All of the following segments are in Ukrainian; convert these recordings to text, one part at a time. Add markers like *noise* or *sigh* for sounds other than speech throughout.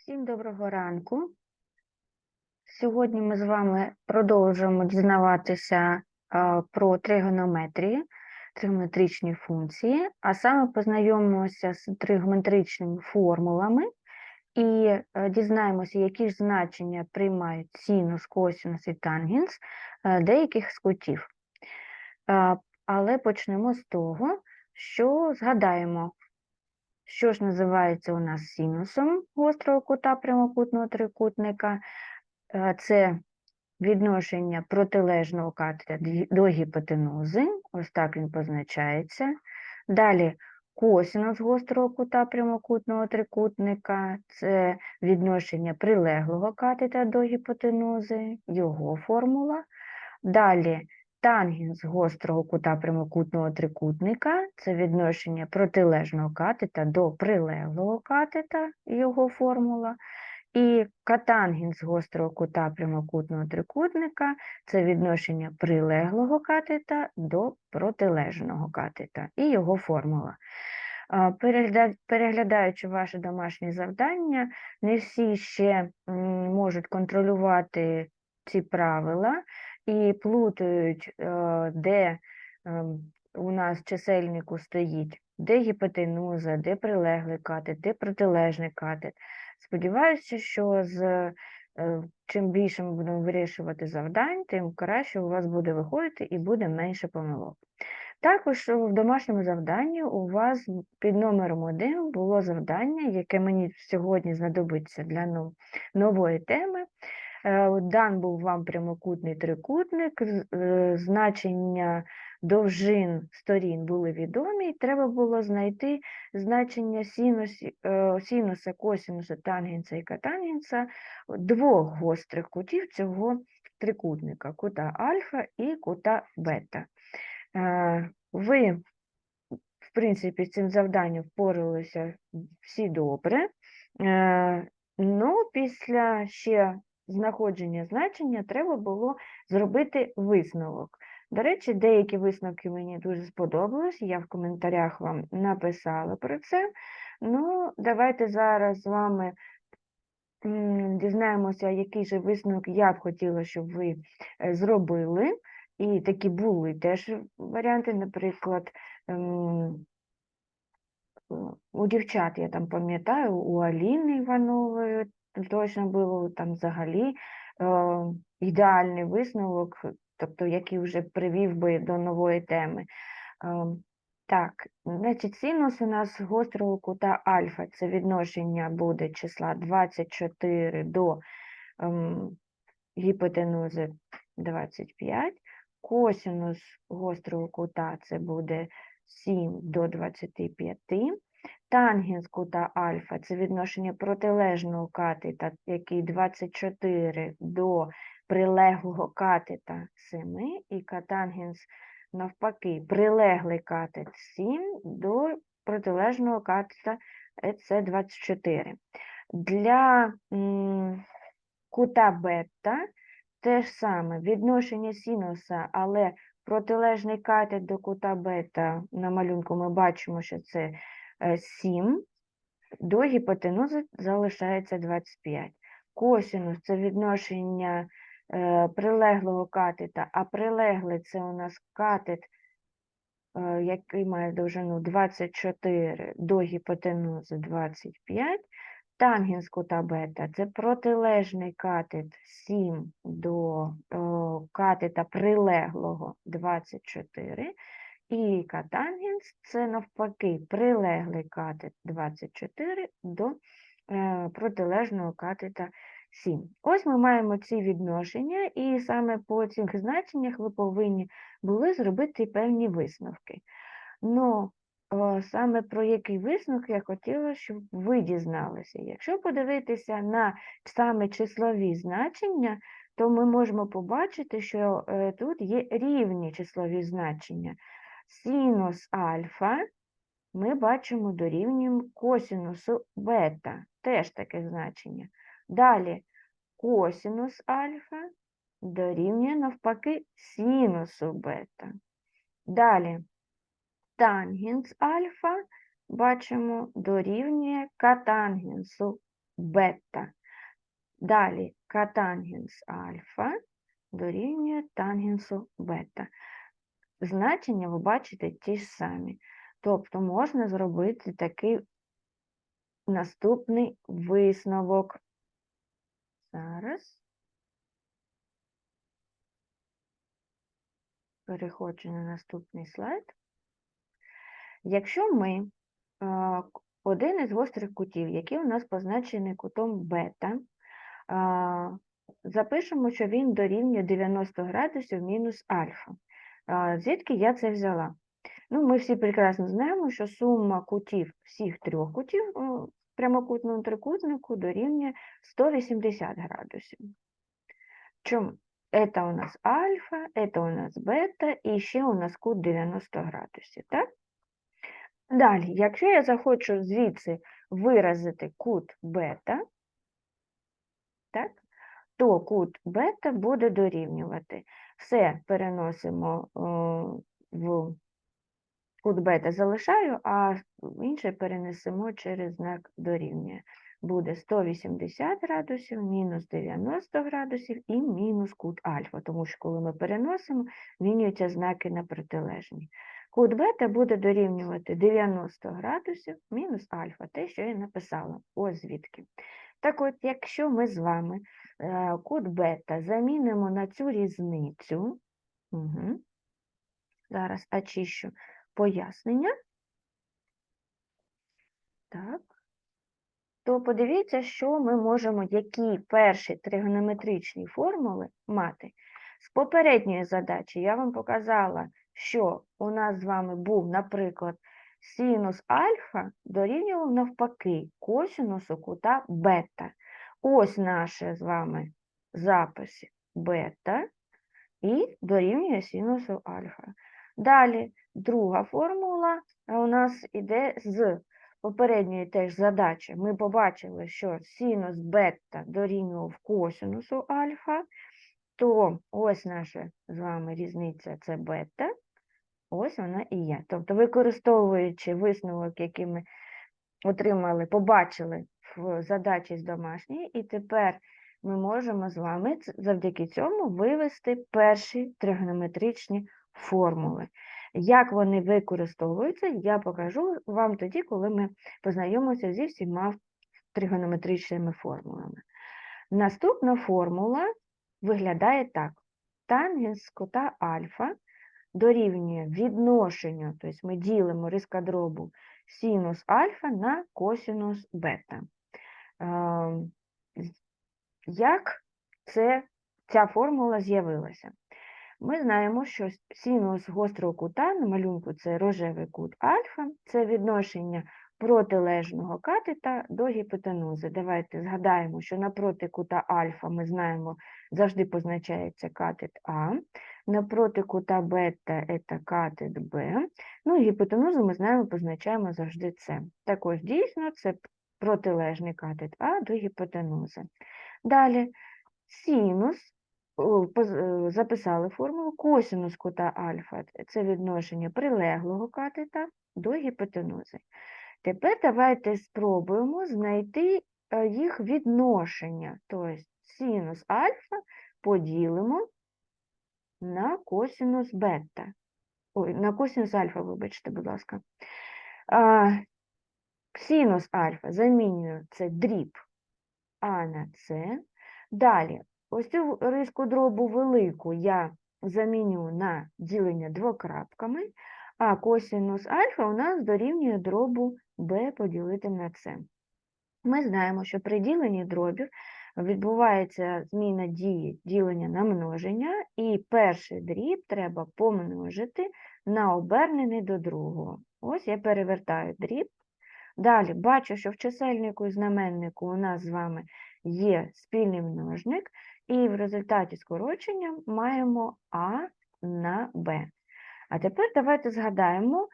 Всім доброго ранку. Сьогодні ми з вами продовжуємо дізнаватися про тригонометрію, тригонометричні функції, а саме познайомимося з тригонометричними формулами і е, дізнаємося, які ж значення приймають синус, косинус і тангенс е, деяких з кутів. Але почнемо з того, що згадаємо, що ж називається у нас синусом гострого кута прямокутного трикутника? Е, Це відношення протилежного катета до гіпотенузи, ось так він позначається. Далі косинус гострого кута прямокутного трикутника це відношення прилеглого катета до гіпотенузи, його формула. Далі тангенс гострого кута прямокутного трикутника це відношення протилежного катета до прилеглого катета, його формула. І катангенс гострого кута прямокутного трикутника це відношення прилеглого катета до протилежного катета і його формула. Переглядаючи ваше домашнє завдання, не всі ще можуть контролювати ці правила і плутають, е, де ем, у нас чисельнику стоїть, де гіпотенуза, де прилеглий катет, де протилежний катет. Сподіваюся, що з е, чим більше ми будемо вирішувати завдань, тим краще у вас буде виходити і буде менше помилок. Також е, в домашньому завданні у вас під номером 1 було завдання, яке мені сьогодні знадобиться для нової теми. Е, Дан був вам прямокутний трикутник, е, значення довжин сторін були відомі, і треба було знайти значення е, синуса, косинуса, тангенса і котангенса двох гострих кутів цього трикутника, кута альфа і кута бета. Е, Ви, в принципі, з цим завданням впоралися всі добре. Е, Ну, після ще знаходження значення треба було зробити висновок. До речі, деякі висновки мені дуже сподобались, я в коментарях вам написала про це. Ну, давайте зараз з вами дізнаємося, який же висновок я б хотіла, щоб ви е, зробили. І такі були теж варіанти, наприклад, ем, у- у дівчат, я там пам'ятаю, у Аліни Іванової точно було там взагалі е, ідеальний висновок, тобто який вже привів би до нової теми. Ем, Так, значить, синус у нас гострого кута альфа, це відношення буде числа 24 до ем, гіпотенузи 25. Косинус гострого кута це буде 7 до 25. Тангенс кута альфа це відношення протилежного катета, який 24 до прилеглого катета 7, і катангенс навпаки, прилеглий катет 7 до протилежного катета це 24. Для кута бета те ж саме відношення синуса, але протилежний катет до кута бета на малюнку ми бачимо, що це е, 7, до гіпотенузи залишається 25. Косинус це відношення е, прилеглого катета, а прилеглий це у нас катет, е, який має довжину 24 до гіпотенузи 25. Тангенс кута це протилежний катет 7 до о, катета прилеглого 24. І катангенс це навпаки прилеглий катет 24 до е, протилежного катета 7. Ось ми маємо ці відношення, і саме по цих значеннях ви повинні були зробити певні висновки. Ну, о, саме про який висновок я хотіла, щоб ви дізналися. Якщо подивитися на саме числові значення, то ми можемо побачити, що е, тут є рівні числові значення. Синус альфа ми бачимо дорівнюємо косинусу бета, теж таке значення. Далі косинус альфа дорівнює навпаки синусу бета. Далі тангенс альфа бачимо дорівнює катангенсу бета. Далі катангенс альфа дорівнює тангенсу бета. Значення ви бачите ті ж самі. Тобто можна зробити такий наступний висновок. Зараз. Переходжу на наступний слайд. Якщо ми е, один із гострих кутів, який у нас позначений кутом бета, запишемо, що він дорівнює 90 градусів мінус альфа. Звідки я це взяла? Ну, ми всі прекрасно знаємо, що сума кутів всіх трьох кутів о, прямокутного трикутнику дорівнює 180 градусів. Чому? Це у нас альфа, це у нас бета, і ще у нас кут 90 градусів, так? Далі, якщо я захочу звідси виразити кут бета, так, то кут бета буде дорівнювати. Все переносимо в кут бета залишаю, а інше перенесемо через знак дорівнює. Буде 180 градусів, мінус 90 градусів і мінус кут альфа, тому що коли ми переносимо, змінюються знаки на протилежні. Кут бета буде дорівнювати 90 градусів мінус альфа, те, що я написала. Ось звідки. Так от, якщо ми з вами е, кут бета замінимо на цю різницю, угу, зараз очищу пояснення, так, то подивіться, що ми можемо, які перші тригонометричні формули мати. З попередньої задачі я вам показала, що у нас з вами був, наприклад, синус альфа дорівнював навпаки косинусу кута бета. Ось наші з вами записи бета і дорівнює синусу альфа. Далі друга формула у нас іде з попередньої теж задачі. Ми побачили, що синус бета дорівнював косинусу альфа, то ось наша з вами різниця це бета, ось вона і є. Тобто, використовуючи висновок, який ми отримали, побачили в задачі з домашньої, і тепер ми можемо з вами завдяки цьому вивести перші тригонометричні формули. Як вони використовуються, я покажу вам тоді, коли ми познайомимося зі всіма тригонометричними формулами. Наступна формула виглядає так. Тангенс кута альфа дорівнює відношенню, тобто ми ділимо рискадробу синус альфа на косинус бета. Ем, Як це, ця формула з'явилася? Ми знаємо, що синус гострого кута на малюнку це рожевий кут альфа, це відношення протилежного катета до гіпотенузи. Давайте згадаємо, що напроти кута альфа ми знаємо завжди позначається катет А, напроти кута бета це катет Б, ну і гіпотенузу ми знаємо, позначаємо завжди С. Також дійсно це протилежний катет А до гіпотенузи. Далі синус е, записали формулу косинус кута альфа – це відношення прилеглого катета до гіпотенузи. Тепер давайте спробуємо знайти е, їх відношення. Тобто синус альфа поділимо на косинус бета. Ой, на косинус альфа, вибачте, будь ласка. А, синус альфа замінюю це дріб а на С. Далі, ось цю риску дробу велику я заміню на ділення двокрапками, а косинус альфа у нас дорівнює дробу b поділити на С. Ми знаємо, що при діленні дробів відбувається зміна дії ділення на множення, і перший дріб треба помножити на обернений до другого. Ось я перевертаю дріб. Далі бачу, що в чисельнику і знаменнику у нас з вами є спільний множник, і в результаті скорочення маємо А на Б. А тепер давайте згадаємо,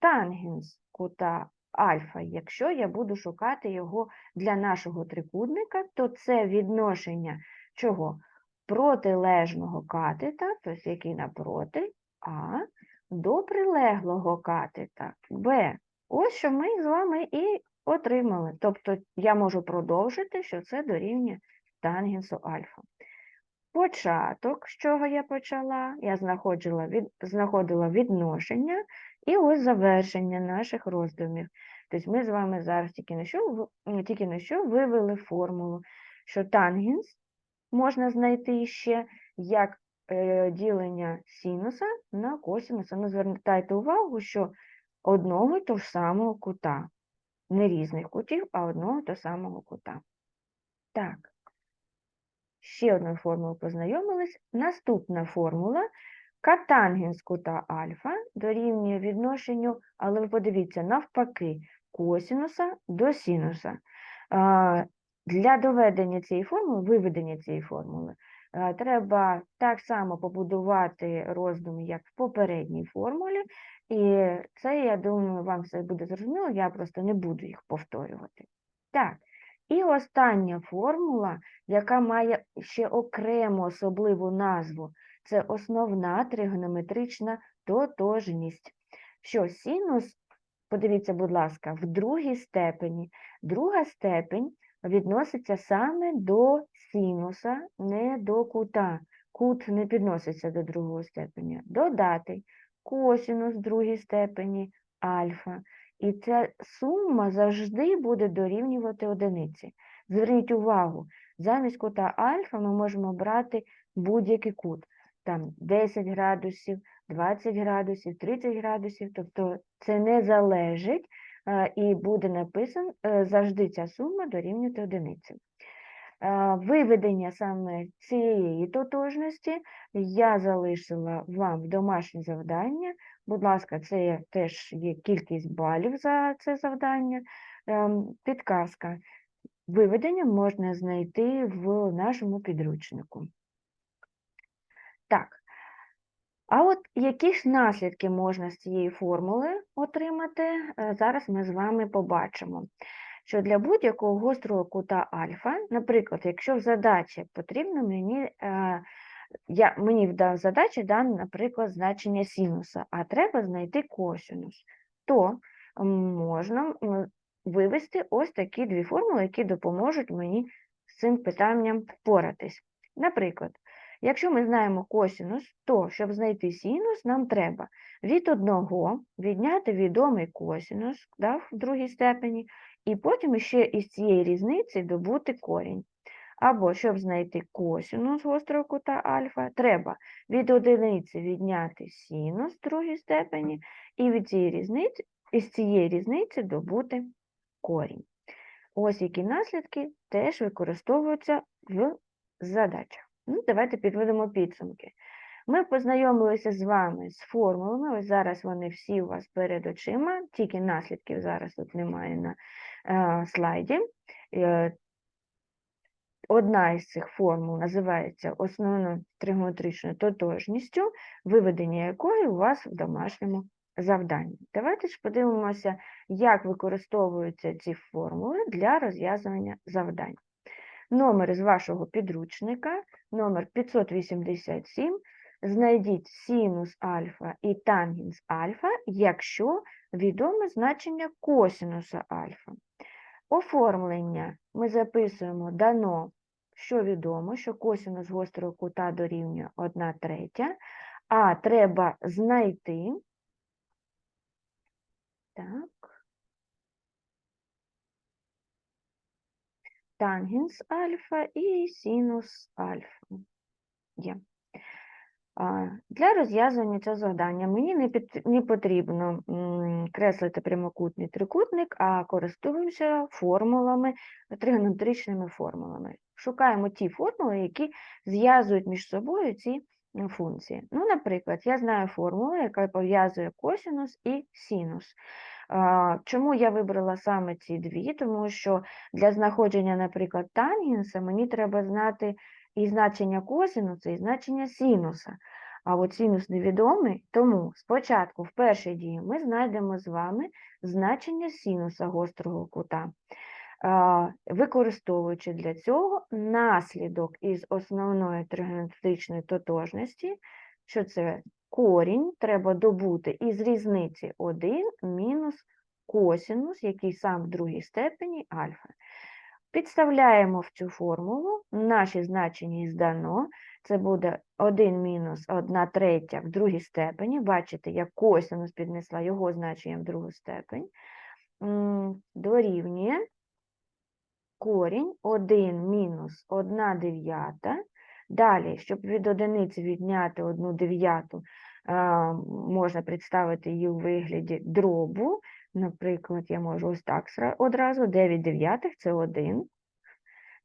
тангенс кута альфа, якщо я буду шукати його для нашого трикутника, то це відношення чого? Протилежного катета, тобто який напроти, А, до прилеглого катета Б. Ось що ми з вами і Отримали. Тобто я можу продовжити, що це дорівнює тангенсу альфа. Початок, з чого я почала, я знаходила, від, знаходила відношення і ось завершення наших роздумів. Тобто ми з вами зараз тільки на що, тільки на що вивели формулу, що тангенс можна знайти ще як е, ділення синуса на косинуса. Ну, звертайте увагу, що одного й того самого кута. Не різних кутів, а одного того самого кута. Так. Ще одною формулою познайомились. Наступна формула катангенс кута альфа дорівнює відношенню, але ви подивіться, навпаки, косінуса до синуса. Для доведення цієї формули, виведення цієї формули, треба так само побудувати роздуми, як в попередній формулі, і це, я думаю, вам все буде зрозуміло, я просто не буду їх повторювати. Так, і остання формула, яка має ще окрему особливу назву, це основна тригонометрична тотожність. Що синус, подивіться, будь ласка, в другій степені. Друга степень відноситься саме до синуса, не до кута. Кут не підноситься до другого степеня. Додати косинус в другій степені альфа. І ця сума завжди буде дорівнювати одиниці. Зверніть увагу, замість кута альфа ми можемо брати будь-який кут. Там 10 градусів, 20 градусів, 30 градусів, тобто це не залежить е, і буде написано е, завжди ця сума дорівнювати одиниці. Е, Виведення саме цієї тотожності я залишила вам в домашнє завдання. Будь ласка, це теж є кількість балів за це завдання. Підказка. Виведення можна знайти в нашому підручнику. Так. А от які ж наслідки можна з цієї формули отримати, е, зараз ми з вами побачимо. Що для будь-якого гострого кута альфа, наприклад, якщо в задачі потрібно мені, е, я, мені в задачі дано, наприклад, значення синуса, а треба знайти косинус, то можна вивести ось такі дві формули, які допоможуть мені з цим питанням впоратись. Наприклад, якщо ми знаємо косинус, то щоб знайти синус, нам треба від одного відняти відомий косинус да, в другій степені, і потім ще із цієї різниці добути корінь. Або, щоб знайти косинус гострого кута альфа, треба від одиниці відняти синус в другій степені, і від цієї різниці, із цієї різниці добути корінь. Ось які наслідки теж використовуються в задачах. Ну, давайте підведемо підсумки. Ми познайомилися з вами з формулами. Ось зараз вони всі у вас перед очима, тільки наслідків зараз тут немає на е, слайді. Е, Одна із цих формул називається основною тригонометричною тотожністю, виведення якої у вас в домашньому завданні. Давайте ж подивимося, як використовуються ці формули для розв'язування завдань. Номер з вашого підручника, номер 587, знайдіть синус альфа і тангенс альфа, якщо відоме значення косинуса альфа. Оформлення ми записуємо дано, що відомо, що косинус гострого кута дорівнює 1 третя, а треба знайти. Так. Тангенс альфа і синус альфа. Є. Для розв'язування цього завдання мені не, під, не потрібно креслити прямокутний трикутник, а користуємося формулами, тригонометричними формулами. Шукаємо ті формули, які зв'язують між собою ці функції. Ну, наприклад, я знаю формулу, яка пов'язує косинус і синус. Чому я вибрала саме ці дві? Тому що для знаходження, наприклад, тангенса мені треба знати і значення косинуса, і значення синуса. А от синус невідомий, тому спочатку в першій дії ми знайдемо з вами значення синуса гострого кута, використовуючи для цього наслідок із основної тригонометричної тотожності, що це корінь треба добути із різниці 1 мінус косинус, який сам в другій степені альфа. Підставляємо в цю формулу наші значення із дано. Це буде 1 мінус 1 третя в другій степені. Бачите, я косинус піднесла його значення в другу степень. Дорівнює корінь 1 мінус 1 дев'ята. Далі, щоб від одиниці відняти 1 дев'яту, можна представити її у вигляді дробу. Наприклад, я можу ось так одразу 9 дев'ятих це 1.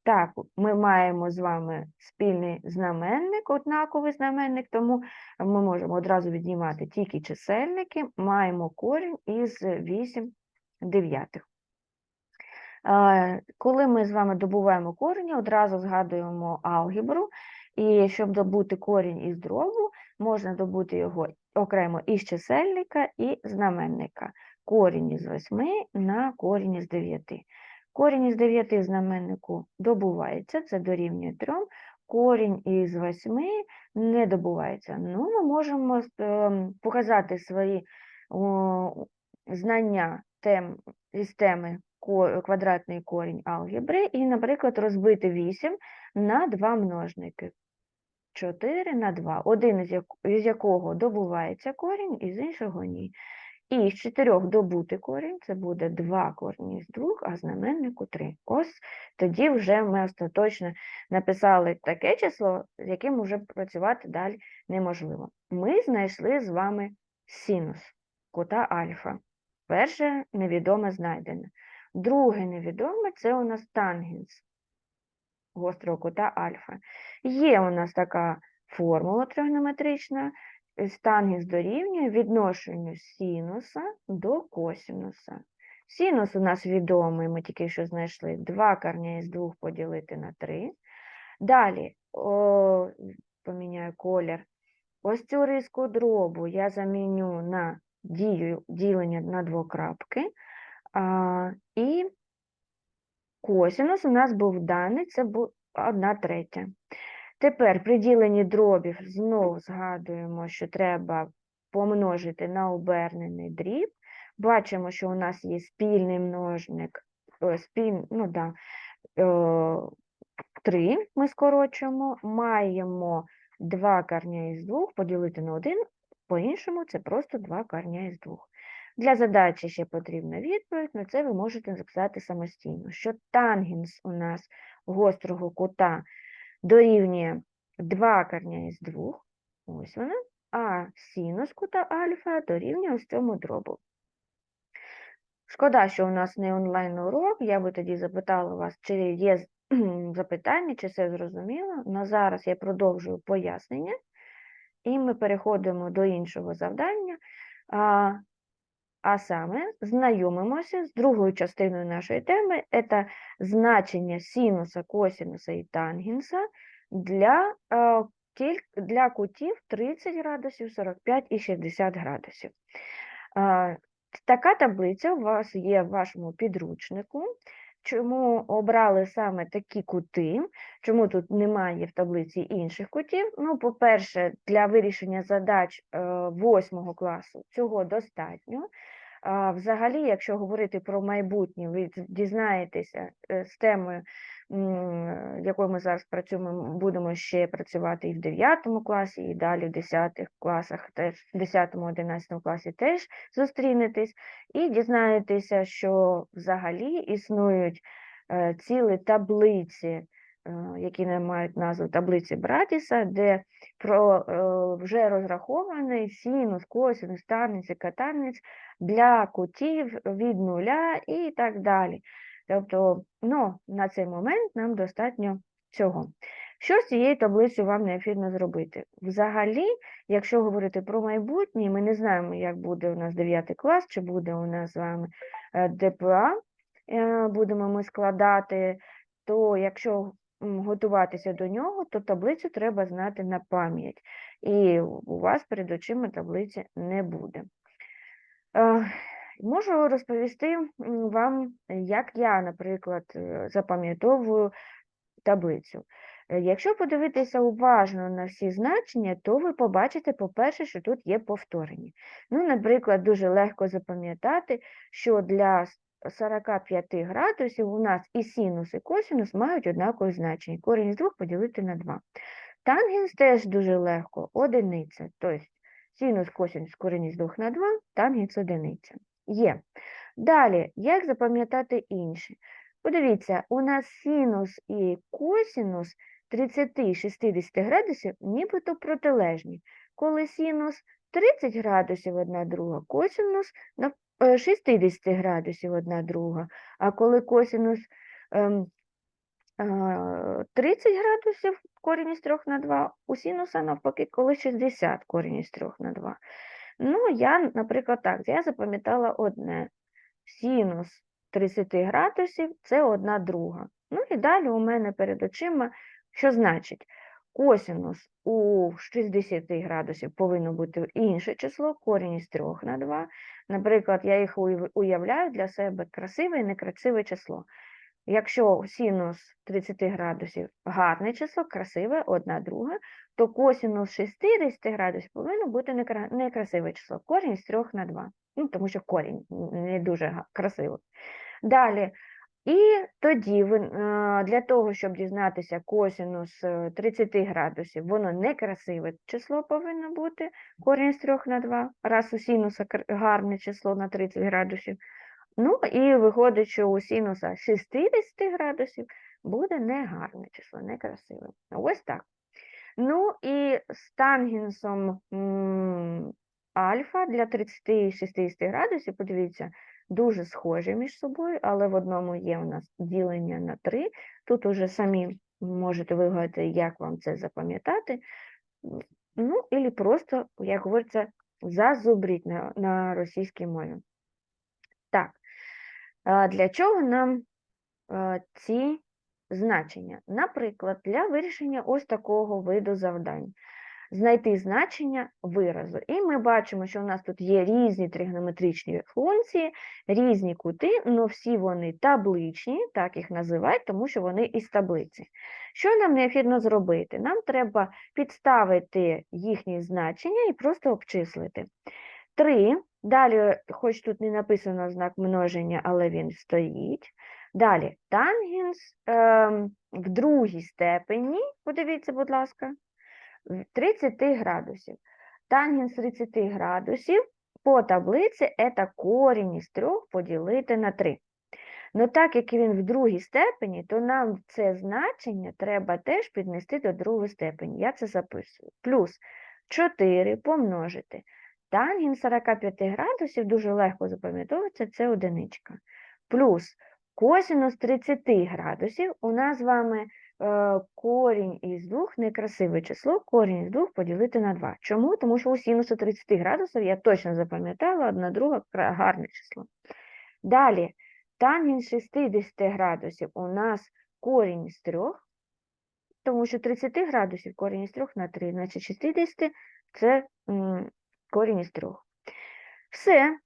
Так, ми маємо з вами спільний знаменник, однаковий знаменник, тому ми можемо одразу віднімати тільки чисельники, маємо корінь із 8 дев'ятих. Е, Коли ми з вами добуваємо корені, одразу згадуємо алгебру, і щоб добути корінь із дробу, можна добути його окремо із чисельника і знаменника. Корінь із 8 на корінь із 9. Корінь із 9 в знаменнику добувається, це дорівнює 3. Корінь із 8 не добувається. Ну, ми можемо ем, показати свої знання тем, із теми квадратний корінь алгебри і, наприклад, розбити 8 на два множники. 4 на 2, один із, як, із якого добувається корінь, із іншого ні. І з 4 добути корінь, це буде 2 корінь із 2, а знаменнику 3. Ось тоді вже ми остаточно написали таке число, з яким вже працювати далі неможливо. Ми знайшли з вами синус кута альфа. Перше невідоме знайдене. Друге невідоме це у нас тангенс гострого кута альфа. Є у нас така формула тригонометрична, тангенс дорівнює відношенню синуса до косинуса. Синус у нас відомий, ми тільки що знайшли 2 корня із 2 поділити на 3. Далі, о, поміняю колір. Ось цю риску дробу я заміню на дію ділення на двокрапки. А, і косинус у нас був даний, це був 1 третя. Тепер при діленні дробів знову згадуємо, що треба помножити на обернений дріб. Бачимо, що у нас є спільний множник, о, спіль, ну, да, е, 3 ми скорочуємо, маємо 2 корня із 2 поділити на 1, по-іншому це просто 2 корня із 2. Для задачі ще потрібна відповідь, на це ви можете записати самостійно, що тангенс у нас гострого кута дорівнює 2 корня із 2, ось вона, а синус кута альфа дорівнює ось цьому дробу. Шкода, що у нас не онлайн урок, я би тоді запитала вас, чи є *clears throat* запитання, чи все зрозуміло. На зараз я продовжую пояснення, і ми переходимо до іншого завдання. А, саме знайомимося з другою частиною нашої теми, це значення синуса, косинуса і тангенса для, е, для кутів 30 градусів, 45 і 60 градусів. Е, Така таблиця у вас є в вашому підручнику. Чому обрали саме такі кути? Чому тут немає в таблиці інших кутів? Ну, по-перше, для вирішення задач е, восьмого класу цього достатньо. Взагалі, якщо говорити про майбутнє, ви дізнаєтеся е, з темою, якою ми зараз працюємо, будемо ще працювати і в 9 класі, і далі в 10 класах, теж в 10-11 класі теж зустрінетесь, і дізнаєтеся, що взагалі існують е, цілі таблиці, е, які не мають назву таблиці Братіса, де про е, вже розрахований синус, косинус, тангенс і для кутів від нуля і так далі. Тобто, ну, на цей момент нам достатньо цього. Що з цією таблицею вам необхідно зробити? Взагалі, якщо говорити про майбутнє, ми не знаємо, як буде у нас 9 клас, чи буде у нас з вами е, ДПА, е, будемо ми складати, то якщо готуватися до нього, то таблицю треба знати на пам'ять. І у вас перед очима таблиці не буде. Можу розповісти вам, як я, наприклад, е, запам'ятовую таблицю. Е, Якщо подивитися уважно на всі значення, то ви побачите, по-перше, що тут є повторення. Ну, наприклад, дуже легко запам'ятати, що для 45 градусів у нас і синус, і косинус мають однакове значення. Корінь з двох поділити на 2. Тангенс теж дуже легко, одиниця. Тобто синус, косинус, корінь з 2 на 2, тангенс одиниця. Є. Далі, як запам'ятати інше? Подивіться, у нас синус і косинус 30-60 градусів нібито протилежні. Коли синус 30 градусів одна друга, косинус на е, 60 градусів одна друга, а коли косинус ем, е, 30 градусів корінь із 3 на 2, у синуса навпаки, коли 60 корінь із 3 на 2. Ну, я, наприклад, так, я запам'ятала одне. Синус 30 градусів – це одна друга. Ну і далі у мене перед очима, що значить? Косинус у 60 градусів повинно бути інше число, корінь із 3 на 2. Наприклад, я їх уявляю для себе красиве і некрасиве число. Якщо синус 30 градусів гарне число, красиве, одна друга, то косинус 60 градусів повинно бути некра- некрасиве число, корінь з 3 на 2. Ну, тому що корінь не дуже красиво. Далі. І тоді е, для того, щоб дізнатися косинус е, 30 градусів, воно некрасиве число повинно бути, корінь з 3 на 2, раз у синуса гарне число на 30 градусів. Ну і виходить, що у синуса 60 градусів буде негарне число, некрасиве. Ось так. Ну і з тангенсом альфа для 30-60 градусів, подивіться, дуже схожі між собою, але в одному є у нас ділення на 3. Тут уже самі можете вигадати, як вам це запам'ятати. Ну, і просто, як говориться, зазубріть на, на російській мові. Для чого нам ці значення? Наприклад, для вирішення ось такого виду завдань. Знайти значення виразу. І ми бачимо, що у нас тут є різні тригонометричні функції, різні кути, але всі вони табличні, так їх називають, тому що вони із таблиці. Що нам необхідно зробити? Нам треба підставити їхні значення і просто обчислити. 3. Далі, хоч тут не написано знак множення, але він стоїть. Далі, тангенс ем, в другій степені, подивіться, будь ласка, в 30 градусів. Тангенс 30 градусів по таблиці це корінь із 3 поділити на 3. Ну так як він в другій степені, то нам це значення треба теж піднести до другої степені. Я це записую. Плюс 4 помножити. Тангенс 45 градусів дуже легко запам'ятовується, це одиничка. Плюс косинус 30 градусів у нас з вами е, корінь із 2, некрасиве число, корінь із 2 поділити на 2. Чому? Тому що у синусу 30 градусів я точно запам'ятала, одна друга гарне число. Далі, тангенс 60 градусів у нас корінь з 3, тому що 30 градусів корінь із 3 на 3, значить 60 це корінь із 3. Все,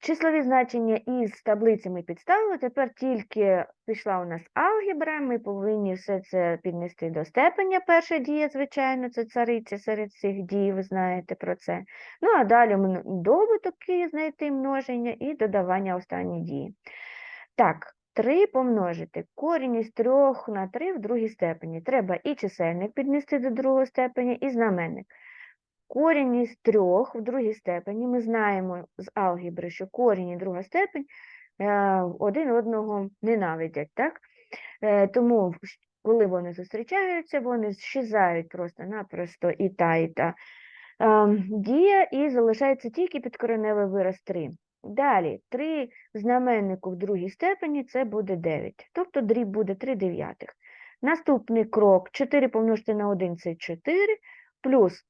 числові значення із таблиці ми підставили, тепер тільки пішла у нас алгебра, ми повинні все це піднести до степеня. Перша дія, звичайно, це цариця серед цих дій, ви знаєте про це. Ну, а далі мн- добутки знайти множення і додавання останньої дії. Так, 3 помножити. Корінь із 3 на 3 в другій степені. Треба і чисельник піднести до другого степеня, і знаменник. Корінь із 3 в другій степені. Ми знаємо з алгебри, що корінь і друга степень е, один одного ненавидять, так? Е, Тому, коли вони зустрічаються, вони щезають просто-напросто і та, і та ем, дія, і залишається тільки підкореневий вираз 3. Далі, 3 знаменнику в другій степені це буде 9, тобто дріб буде 3 дев'ятих. Наступний крок 4 помножити на 1 це 4, плюс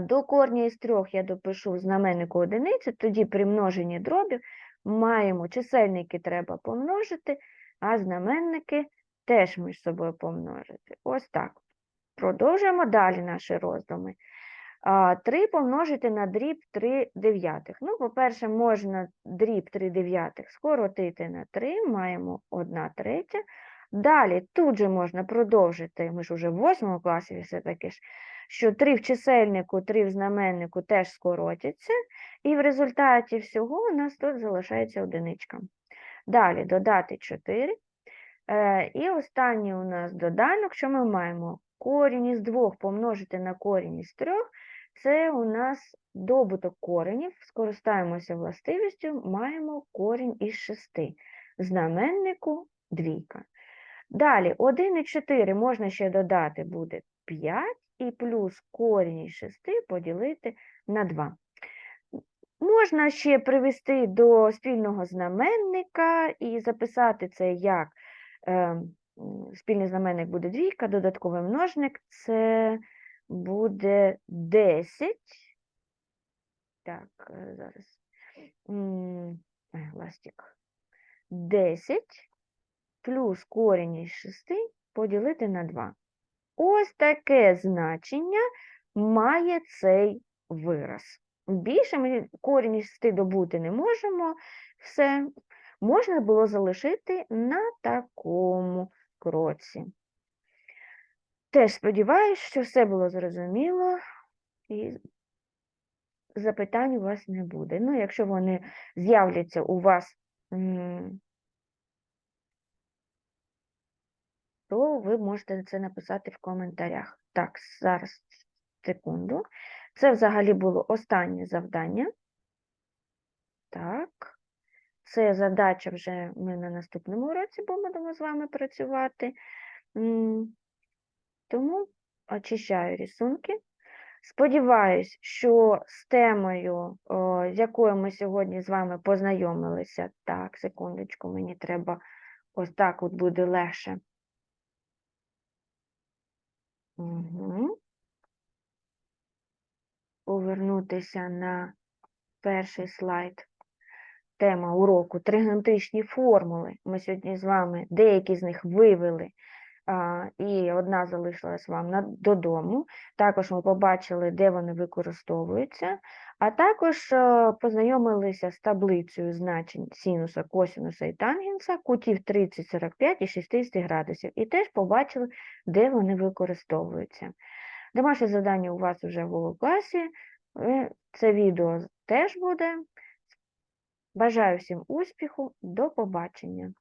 до корня із 3 я допишу знаменнику одиниці, тоді при множенні дробів маємо чисельники треба помножити, а знаменники теж між собою помножити. Ось так. Продовжуємо далі наші роздуми. А, 3 помножити на дріб 3 дев'ятих. Ну, по-перше, можна дріб 3 дев'ятих скоротити на 3, маємо 1 третя, Далі тут же можна продовжити, ми ж уже в восьмому класі все-таки ж, що 3 в чисельнику, 3 в знаменнику теж скоротяться, і в результаті всього у нас тут залишається одиничка. Далі додати 4. Е, і останній у нас доданок, що ми маємо? Корінь із 2 помножити на корінь із 3, це у нас добуток коренів, скористаємося властивістю, маємо корінь із 6. Знаменнику двійка. Далі 1 і 4 можна ще додати, буде 5, і плюс корінь із 6 поділити на 2. Можна ще привести до спільного знаменника і записати це як е, спільний знаменник буде двійка, додатковий множник це буде 10. Так, е, зараз. Е, Ластик. 10 плюс корінь із 6 поділити на 2. Ось таке значення має цей вираз. Більше ми корінь 6 добути не можемо. Все можна було залишити на такому кроці. Теж сподіваюся, що все було зрозуміло і запитань у вас не буде. Ну, якщо вони з'являться у вас, м, то ви можете це написати в коментарях. Так, зараз секунду. Це взагалі було останнє завдання. Так. Це задача вже ми на наступному уроці будемо з вами працювати. Тому очищаю рисунки. Сподіваюсь, що з темою, з якою ми сьогодні з вами познайомилися, так, секундочку, мені треба ось так от буде легше. Угу. Повернутися на перший слайд. Тема уроку тригонометричні формули. Ми сьогодні з вами деякі з них вивели, і одна залишилась вам на, додому. Також ми побачили, де вони використовуються, а також е, познайомилися з таблицею значень синуса, косинуса і тангенса, кутів 30, 45 і 60 градусів. І теж побачили, де вони використовуються. Домашнє завдання у вас вже в класі. е, Це відео теж буде. Бажаю всім успіху, до побачення!